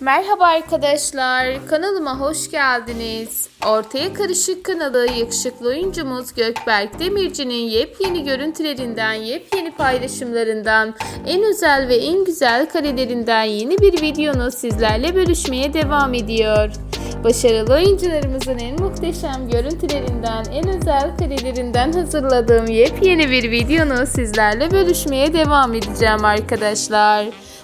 Merhaba arkadaşlar, kanalıma hoş geldiniz. Ortaya Karışık kanalı yakışıklı oyuncumuz Gökberk Demirci'nin yepyeni görüntülerinden, yepyeni paylaşımlarından, en özel ve en güzel karelerinden yeni bir videonu sizlerle bölüşmeye devam ediyor. Başarılı oyuncularımızın en muhteşem görüntülerinden, en özel karelerinden hazırladığım yepyeni bir videonu sizlerle bölüşmeye devam edeceğim arkadaşlar.